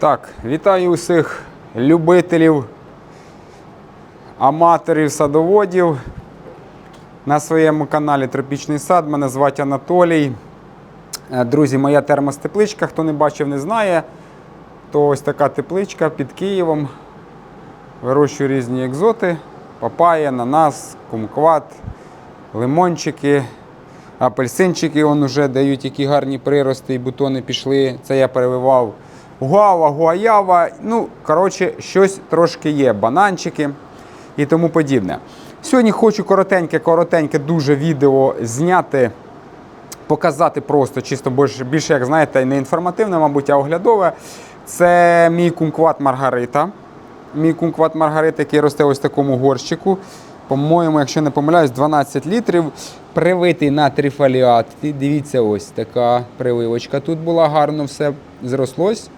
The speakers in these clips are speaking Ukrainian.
Так, вітаю усіх любителів, аматорів, садоводів на своєму каналі Тропічний сад. Мене звати Анатолій. Е, Друзі, моя термостепличка, хто не бачив, не знає, то ось така тепличка під Києвом. Вирощую різні екзоти, папaya, ананас, кумкват, лимончики, апельсинчики он уже дають які гарні прирости і бутони пішли. Це я перевивав гуава, гуаява. Ну, коротше, щось трошки є. Бананчики і тому подібне. Сьогодні хочу коротеньке, коротеньке дуже відео зняти показати просто чисто більше, більше, як знаєте, не інформативне, мабуть, а оглядове. Це мій кумкват Маргарита. Мій кумкват Маргарита, який росте ось в такому горщику. По-моєму, якщо не помиляюсь, 12 літрів. Привитий на трифоліаті. Дивіться, ось така прививочка. Тут була гарно все зрослось.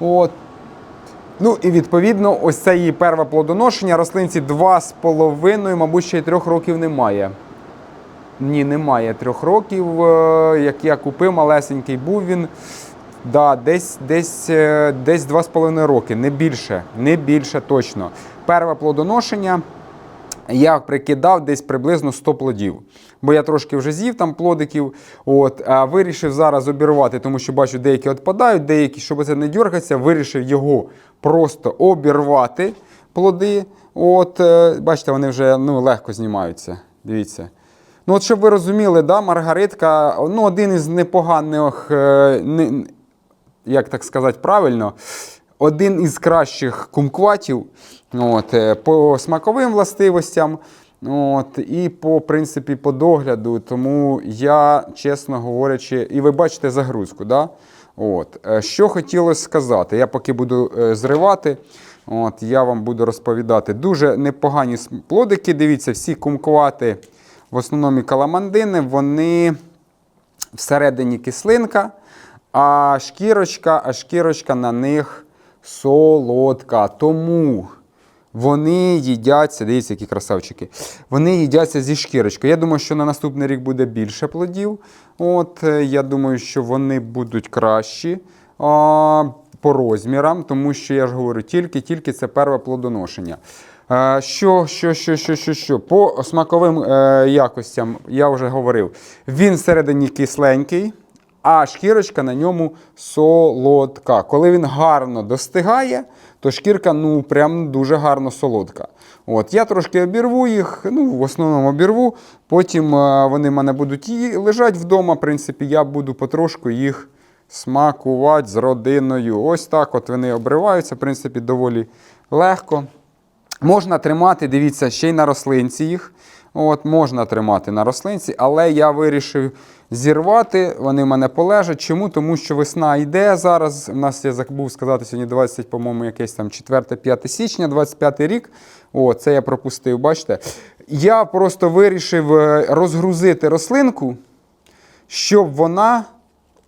От. Ну і відповідно, ось це її перше плодоношення. Рослинці 2,5, мабуть, ще й 3 років немає. Ні, немає трьох років. Е, Як я купив, малесенький був він. Да, десь десь, е, десь 2,5 роки, не більше, не більше точно. Перше плодоношення я прикидав десь приблизно 100 плодів. Бо я трошки вже з'їв там плодиків. От, а вирішив зараз обірвати, тому що бачу, деякі відпадають, деякі, щоб це не дергатися, вирішив його просто обірвати плоди. От, е, бачите, вони вже ну, легко знімаються. Дивіться. Ну, от щоб ви розуміли, да, Маргаритка ну, один із непоганих, е, не, як так сказати правильно, один із кращих кумкватів от, е, по смаковим властивостям. От, і по принципі по догляду. Тому я, чесно говорячи, і ви бачите загрузку. Да? От. е, Що хотілося сказати, я поки буду е, зривати, от, я вам буду розповідати. Дуже непогані плодики. Дивіться, всі кумквати, в основному каламандини, вони всередині кислинка, а шкірочка, а шкірочка на них солодка. Тому вони їдяться, дивіться, які красавчики. Вони їдяться зі шкірочкою. Я думаю, що на наступний рік буде більше плодів. От, е, я думаю, що вони будуть кращі. А, по розмірам, тому що я ж говорю, тільки-тільки це перше плодоношення. Е, Що, що, що, що, що, що? По смаковим е, якостям я вже говорив. Він всередині кисленький, а шкірочка на ньому солодка. Коли він гарно достигає, то шкірка ну прям дуже гарно солодка. От, я трошки обірву їх, ну, в основному обірву. Потім е, вони в мене будуть і лежать вдома. В принципі, я буду потрошку їх смакувати з родиною. Ось так от вони обриваються, в принципі, доволі легко. Можна тримати, дивіться, ще й на рослинці їх. От, можна тримати на рослинці, але я вирішив зірвати. Вони в мене полежать. Чому? Тому що весна йде зараз. У нас я забув сказати сьогодні 20, по-моєму, якесь там 4-5 січня, 25 рік. О, це я пропустив, бачите. Я просто вирішив е, розгрузити рослинку, щоб вона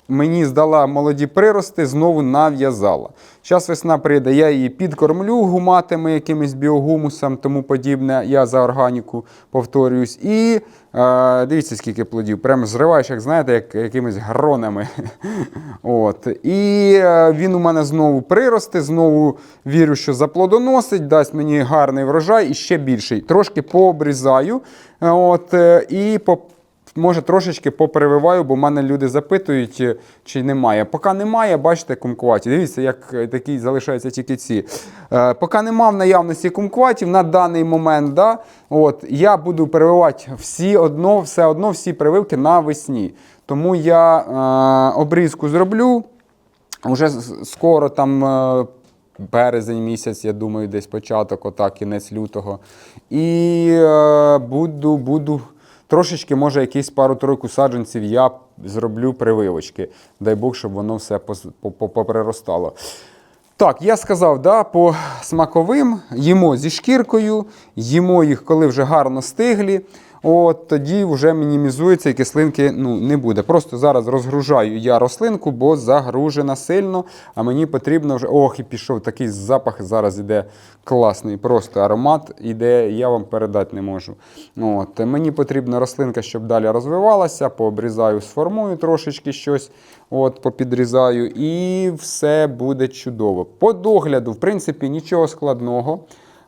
мені здала молоді прирости, знову нав'язала. Зараз весна прийде, я її підкормлю гуматами, якимось біогумусом, тому подібне. Я за органіку повторююсь. І е, дивіться, скільки плодів. Прямо зриваєш, як знаєте, як якимись гронами. От. І е, він у мене знову приросте, знову вірю, що заплодоносить, дасть мені гарний врожай і ще більший. Трошки пообрізаю. От, е, і по Може, трошечки поперевиваю, бо мене люди запитують, е, чи немає. Поки немає, бачите, кумкваті. Дивіться, як е, такі залишаються тільки ці. Е, поки нема в наявності кумкватів на даний момент, да, от, я буду перевивати всі одно, все одно всі прививки навесні. Тому я е, обрізку зроблю. Уже скоро там. е, Березень місяць, я думаю, десь початок, отак, кінець лютого. І е, буду, буду трошечки, може, якісь пару-тройку саджанців я зроблю прививочки. Дай Бог, щоб воно все поприростало. Так, я сказав, да, по смаковим їмо зі шкіркою, їмо їх, коли вже гарно стиглі. От тоді вже мінімізується і кислинки ну, не буде. Просто зараз розгружаю я рослинку, бо загружена сильно, а мені потрібно вже. Ох, і пішов такий запах. Зараз іде класний, просто аромат іде, я вам передати не можу. От, мені потрібна рослинка, щоб далі розвивалася, пообрізаю, сформую трошечки щось, от, попідрізаю, і все буде чудово. По догляду, в принципі, нічого складного.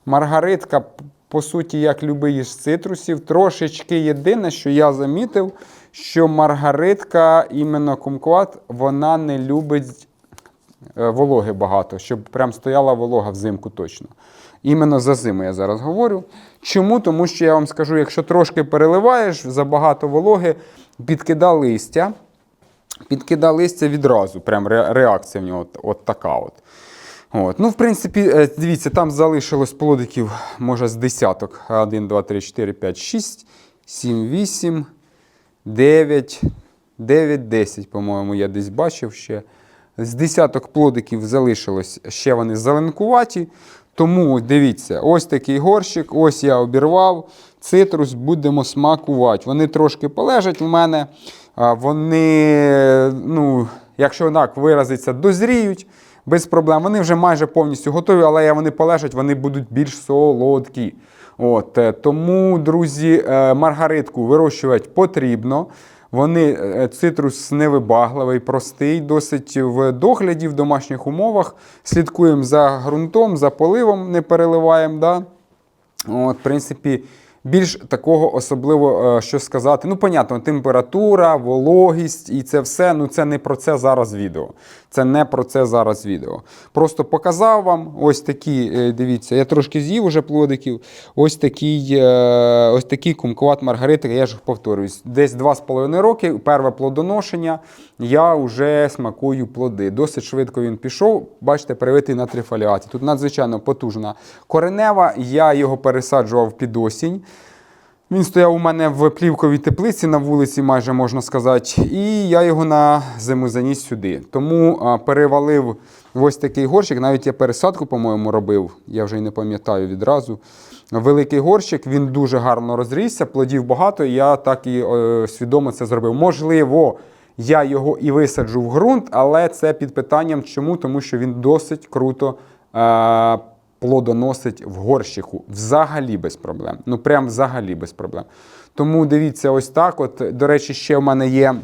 Маргаритка, по суті, як любий з цитрусів, трошечки єдине, що я замітив, що маргаритка, іменно кумкват, вона не любить е, вологи багато, щоб прям стояла волога взимку точно. Іменно за зиму я зараз говорю. Чому? Тому що я вам скажу, якщо трошки переливаєш, забагато вологи, підкида листя. Підкида листя відразу, прям реакція в нього от, от така от. От. Ну, в принципі, е, дивіться, там залишилось плодиків, може, з десяток. 1, 2, 3, 4, 5, 6, 7, 8, 9, 9, 10, по-моєму, я десь бачив ще. З десяток плодиків залишилось, ще вони зеленкуваті. Тому дивіться, ось такий горщик, ось я обірвав. Цитрус будемо смакувати. Вони трошки полежать у мене. Вони, ну, якщо так виразиться, дозріють без проблем. Вони вже майже повністю готові, але як вони полежать, вони будуть більш солодкі. От, е, тому, друзі, е, маргаритку вирощувати потрібно. Вони е, цитрус невибагливий, простий, досить в догляді в домашніх умовах. Слідкуємо за ґрунтом, за поливом, не переливаємо. Да? От, в принципі, більш такого особливо, е, що сказати. Ну, понятно, температура, вологість і це все. Ну, це не про це зараз відео. Це не про це зараз відео. Просто показав вам ось такі, е, дивіться, я трошки з'їв уже плодиків. Ось такий, е, ось такий кумкват маргаритик, я ж повторююсь, десь 2,5 роки, перше плодоношення, я вже смакую плоди. Досить швидко він пішов. Бачите, привитий на трифоліаті. Тут надзвичайно потужна коренева. Я його пересаджував під осінь. Він стояв у мене в плівковій теплиці на вулиці, майже можна сказати, і я його на зиму заніс сюди. Тому перевалив в ось такий горщик. Навіть я пересадку, по-моєму, робив, я вже й не пам'ятаю відразу. Великий горщик, він дуже гарно розрісся, плодів багато, і я так і е, свідомо це зробив. Можливо, я його і висаджу в ґрунт, але це під питанням чому? Тому що він досить круто. Плодоносить в горщику взагалі без проблем. Ну прям взагалі без проблем. Тому дивіться, ось так. От, до речі, ще в мене є.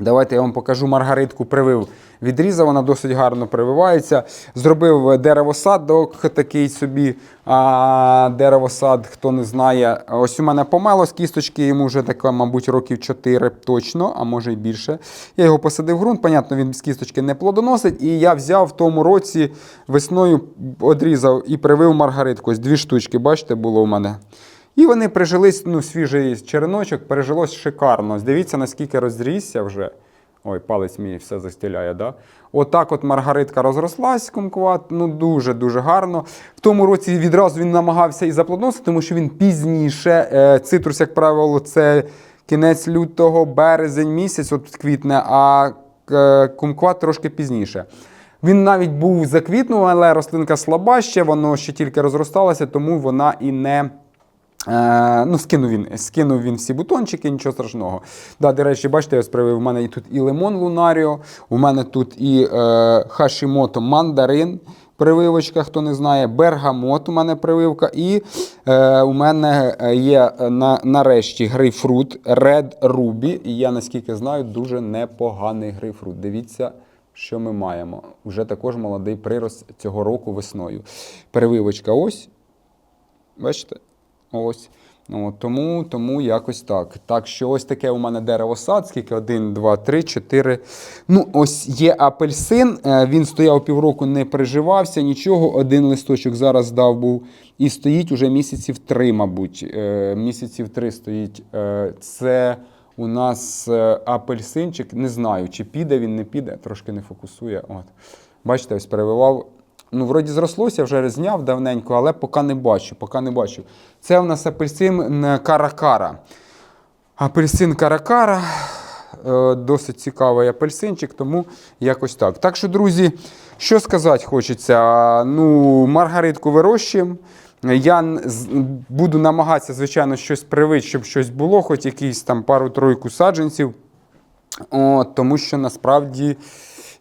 Давайте я вам покажу маргаритку привив. Відрізав, вона досить гарно прививається. Зробив деревосадок такий собі. А, деревосад, хто не знає. Ось у мене помело з кісточки, йому вже таке, мабуть, років 4 точно, а може й більше. Я його посадив в ґрунт, понятно, він з кісточки не плодоносить. І я взяв в тому році весною, одрізав і привив маргаритку. Ось дві штучки, бачите, було у мене. І вони прижились, ну, свіжий череночок, пережилось шикарно. Дивіться, наскільки розрісся вже. Ой, палець мій все застіляє, да? Отак от маргаритка розрослась, кумкват, ну дуже-дуже гарно. В тому році відразу він намагався і заплодоносити, тому що він пізніше. Е, цитрус, як правило, це кінець лютого, березень місяць, от квітне, а е, кумкват трошки пізніше. Він навіть був заквітнув, але рослинка слаба ще, воно ще тільки розросталося, тому вона і не. Е, ну, скинув він, скинув він всі бутончики, нічого страшного. Да, до речі, бачите, я справив, у мене тут і лимон лунаріо, у мене тут і е, хашімото мандарин. Прививочка, хто не знає, бергамот у мене прививка. І е, у мене є е, на, нарешті грейпфрут Red Ruby. І я наскільки знаю, дуже непоганий грейпфрут. Дивіться, що ми маємо. Уже також молодий прирост цього року весною. Прививочка ось. Бачите? Ось. Ну, тому, тому якось так. Так що ось таке у мене дерево сад, скільки? Один, два, три, чотири. Ну, ось є апельсин. е, Він стояв півроку, не приживався, нічого. Один листочок зараз дав був. І стоїть уже місяців три, мабуть. Е, Місяців три стоїть. Е, Це у нас апельсинчик. Не знаю, чи піде він, не піде, трошки не фокусує. От. Бачите, ось перевивав. Ну, вроді зрослося, вже зняв давненько, але поки не бачу, поки не бачу. Це у нас апельсин каракара. Апельсин каракара. Е, Досить цікавий апельсинчик, тому якось так. Так що, друзі, що сказати хочеться? Ну, маргаритку вирощуємо. Я буду намагатися, звичайно, щось привити, щоб щось було, хоч якісь там пару-тройку саджанців. От, тому що насправді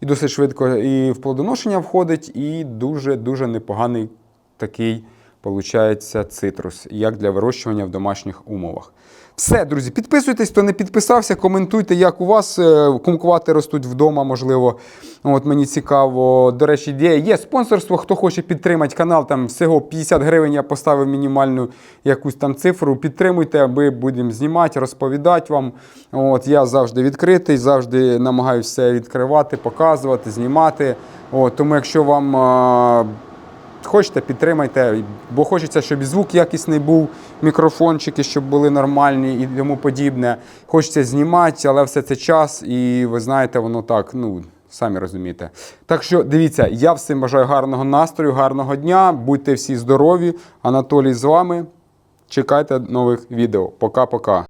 і досить швидко і в плодоношення входить, і дуже-дуже непоганий такий, получається, цитрус, як для вирощування в домашніх умовах. Все, друзі, підписуйтесь, хто не підписався, коментуйте, як у вас е, кумквати ростуть вдома, можливо. От мені цікаво. До речі, є, є спонсорство. Хто хоче підтримати канал, там всього 50 гривень я поставив мінімальну якусь там цифру. Підтримуйте, аби будемо знімати, розповідати вам. От я завжди відкритий, завжди намагаюся відкривати, показувати, знімати. От, тому, якщо вам. Хочете, підтримайте, бо хочеться, щоб і звук якісний був, мікрофончики, щоб були нормальні і тому подібне. Хочеться знімати, але все це час, і ви знаєте, воно так, ну, самі розумієте. Так що дивіться, я всім бажаю гарного настрою, гарного дня. Будьте всі здорові. Анатолій з вами. Чекайте нових відео. Пока-пока.